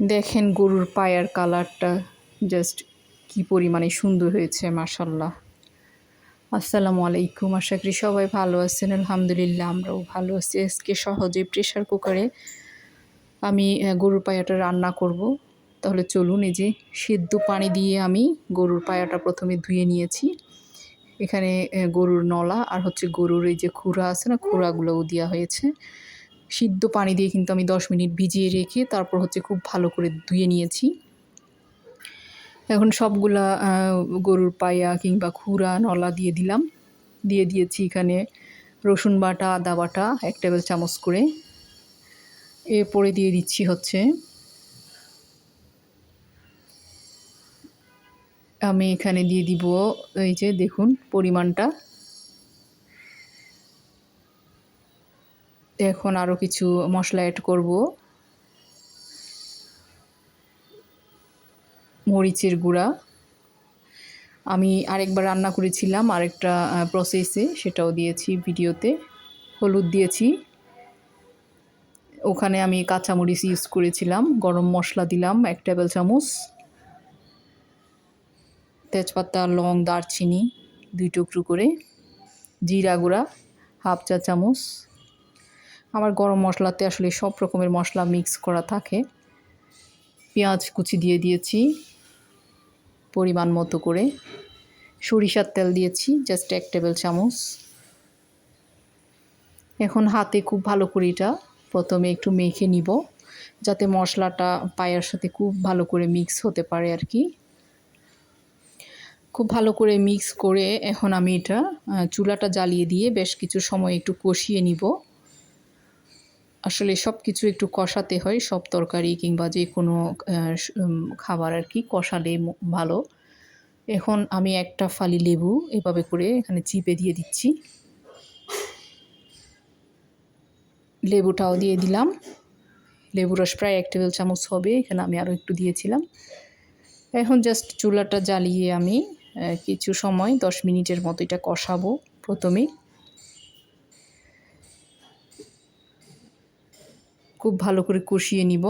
দেখেন গরুর পায়ার কালারটা জাস্ট কি পরিমাণে সুন্দর হয়েছে মাসাল্লাহ আসসালামু আলাইকুম, আশা করি সবাই ভালো আছেন, আলহামদুলিল্লাহ আমরাও ভালো আছি। আজকে সহজে প্রেশার কুকারে আমি গরুর পায়াটা রান্না করব। তাহলে চলুন এই যে সিদ্ধ পানি দিয়ে আমি গরুর পায়াটা প্রথমে ধুয়ে নিয়েছি। এখানে গরুর নলা আর হচ্ছে গরুর এই যে খুরা আছে না, খুরাগুলোও দেওয়া হয়েছে। সিদ্ধ পানি দিয়ে কিন্তু আমি দশ মিনিট ভিজিয়ে রেখে তারপর হচ্ছে খুব ভালো করে ধুয়ে নিয়েছি। এখন সবগুলা গরুর পায়া কিংবা খুরা, নলা দিয়ে দিলাম। দিয়ে দিয়েছি এখানে রসুন বাটা, আদা বাটা, এক টেবিল চামচ করে। এরপরে দিয়ে দিচ্ছি হচ্ছে আমি এখানে দিয়ে দিব, এই যে দেখুন পরিমাণটা। এখন আরও কিছু মশলা অ্যাড করব। মরিচের গুঁড়া। আমি আরেকবার রান্না করেছিলাম, আরেকটা প্রসেসে সেটাও দিয়েছি ভিডিওতে। হলুদ দিয়েছি। ওখানে আমি কাঁচামরিচ ইউজ করেছিলাম, গরম মশলা দিলাম এক টেবিল চামচ। তেজপাতা, লং, দারচিনি, দুই টুকরো করে। জিরা গুঁড়া, হাফ চা চামচ। আমার গরম মশলাতে আসলে সব রকমের মশলা মিক্স করা থাকে। পেঁয়াজ কুচি দিয়ে দিয়েছি, পরিমাণ মতো করে। সরিষার তেল দিয়েছি জাস্ট এক টেবিল চামচ। এখন হাতে খুব ভালো করে এটা প্রথমে একটু মেখে নিব, যাতে মশলাটা পায়ের সাথে খুব ভালো করে মিক্স হতে পারে আর কি। খুব ভালো করে মিক্স করে এখন আমি এটা চুলাটা জ্বালিয়ে দিয়ে বেশ কিছু সময় একটু কষিয়ে নিব। আসলে সব কিছু একটু কষাতে হয়, সব তরকারি কিংবা যে কোনো খাবার আর কি কষালে ভালো। এখন আমি একটা ফালি লেবু এভাবে করে এখানে চিপে দিয়ে দিচ্ছি। লেবুটাও দিয়ে দিলাম। লেবু রস প্রায় এক টেবিল চামচ হবে, এখানে আমি আরও একটু দিয়েছিলাম। এখন জাস্ট চুলাটা জ্বালিয়ে আমি কিছু সময়, দশ মিনিটের মতো এটা কষাবো প্রথমে। খুব ভালো করে কষিয়ে নিব।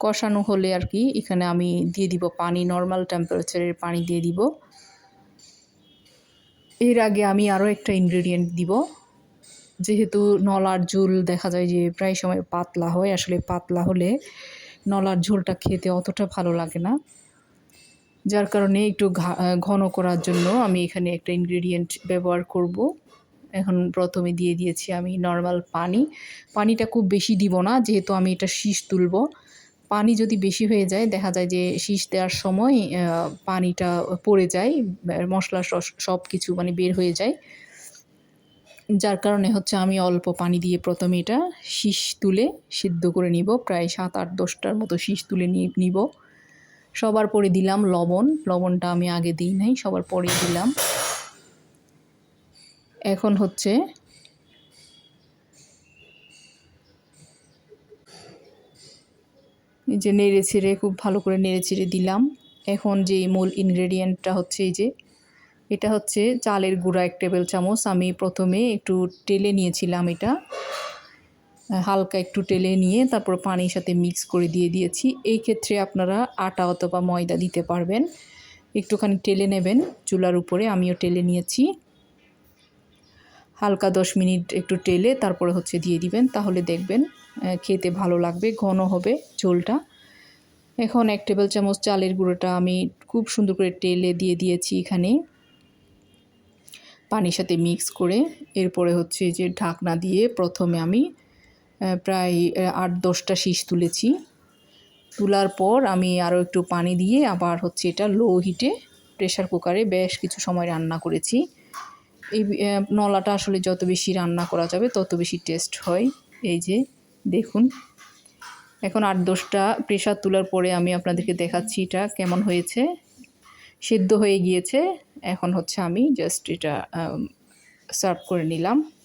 কষানো হলে আর কি এখানে আমি দিয়ে দিব পানি নর্মাল টেম্পারেচারের পানি দিয়ে দিব। এর আগে আমি আরও একটা ইনগ্রেডিয়েন্ট দিব। যেহেতু নলার ঝোল দেখা যায় যে প্রায় সময় পাতলা হয়, আসলে পাতলা হলে নলার ঝোলটা খেতে অতটা ভালো লাগে না। যার কারণে একটু ঘন করার জন্য আমি এখানে একটা ইনগ্রেডিয়েন্ট ব্যবহার করব। এখন প্রথমে দিয়ে দিয়েছি আমি নর্মাল পানি। পানিটা খুব বেশি দিব না, যেহেতু আমি এটা শীষ তুলব। পানি যদি বেশি হয়ে যায়, দেখা যায় যে শীষ দেওয়ার সময় পানিটা পড়ে যায় মশলা সব কিছু মানে বের হয়ে যায়। যার কারণে হচ্ছে আমি অল্প পানি দিয়ে প্রথমে এটা শীষ তুলে সিদ্ধ করে নিব। প্রায় সাত আট দশটার মতো শীষ তুলে নিব। সবার পরে দিলাম লবণ। লবণটা আমি আগে দিই নাই, সবার পরে দিলাম। এখন হচ্ছে এই যে নেড়ে ছেড়ে, খুব ভালো করে নেড়ে ছেড়ে দিলাম। এখন যে মূল ইনগ্রেডিয়েন্টটা হচ্ছে এই যে, এটা হচ্ছে চালের গুঁড়া এক টেবিল চামচ। আমি প্রথমে একটু টেলে নিয়েছিলাম এটা। হালকা একটু টেলে নিয়ে তারপর পানির সাথে মিক্স করে দিয়ে দিয়েছি। এই ক্ষেত্রে আপনারা আটা অথবা ময়দা দিতে পারবেন। একটুখানি টেলে নেবেন। চুলার উপরে আমিও টেলে নিয়েছি। হালকা দশ মিনিট একটু টেলে তারপরে হচ্ছে দিয়ে দিবেন, তাহলে দেখবেন খেতে ভালো লাগবে, ঘন হবে ঝোলটা। এখন এক টেবিল চামচ চালের গুঁড়োটা আমি খুব সুন্দর করে টেলে দিয়ে দিয়েছি এখানে। পানির সাথে মিক্স করে এরপরে হচ্ছে যে ঢাকনা দিয়ে প্রথমে আমি প্রায় আট দশটা শীষ তুলেছি। তোলার পর আমি আরও একটু পানি দিয়ে আবার হচ্ছে এটা লো হিটে প্রেশার কুকারে বেশ কিছু সময় রান্না করেছি। এই নলাটা আসলে যত বেশি রান্না করা যাবে, তত বেশি টেস্ট হয়। এই যে, দেখুন। এখন আট দশটা প্রেশার তোলার পরে আমি আপনাদেরকে দেখাচ্ছি এটা কেমন হয়েছে। সিদ্ধ হয়ে গিয়েছে। এখন হচ্ছে আমি জাস্ট এটা সার্ভ করে নিলাম।